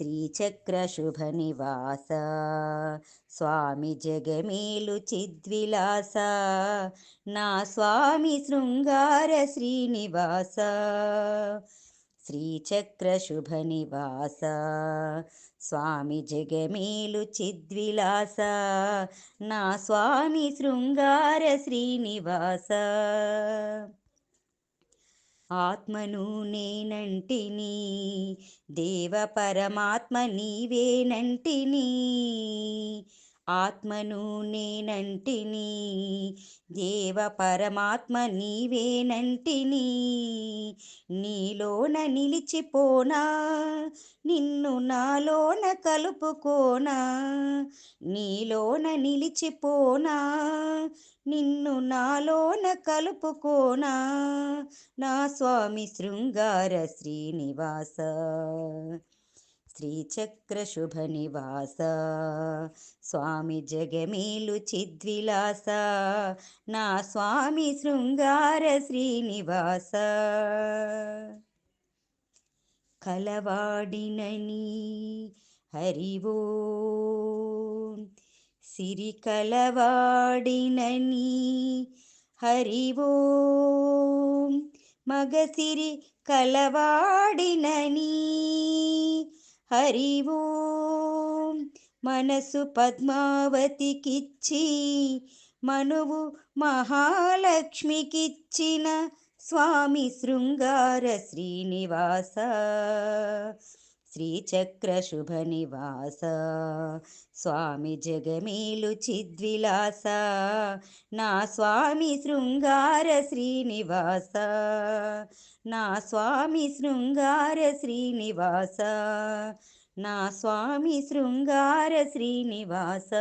శ్రీచక్రశుభనివాస. స్వామి జగమేలు చిద్విలాస. నా స్వామి శృంగార శ్రీనివాస. శ్రీచక్రశుభనివాస. స్వామి జగమేలు చిద్విలాస. నా స్వామి శృంగార శ్రీనివాస. ఆత్మను నేనంటిని దేవ పరమాత్మ నీవేనంటిని. ఆత్మను నేనంటిని దేవ పరమాత్మ నీవేనంటిని నీలోన నిలిచిపోనా నిన్ను నాలోన కలుపుకోనా నీలోన నిలిచిపోనా నిన్ను నాలోన కలుపుకోనా నా స్వామి శృంగార శ్రీనివాస. శ్రీచక్ర నివాస స్వామి జగమేలు చిద్విలాస. నా స్వామి శృంగార శ్రీనివాస. కలవాడినని హరివో సిరి కలవాడినని హరివో మగసిరి కలవాడినని హరివో మనసు పద్మావతికిచ్చి మనువు మహాలక్ష్మికిచ్చిన స్వామి శృంగార శ్రీనివాస. శ్రీచక్ర నివాస స్వామి జగమేలు చిద్విలాస నా స్వామి శృంగార శ్రీనివాస నా స్వామి శృంగార శ్రీనివాస నా స్వామి శృంగార శ్రీనివాస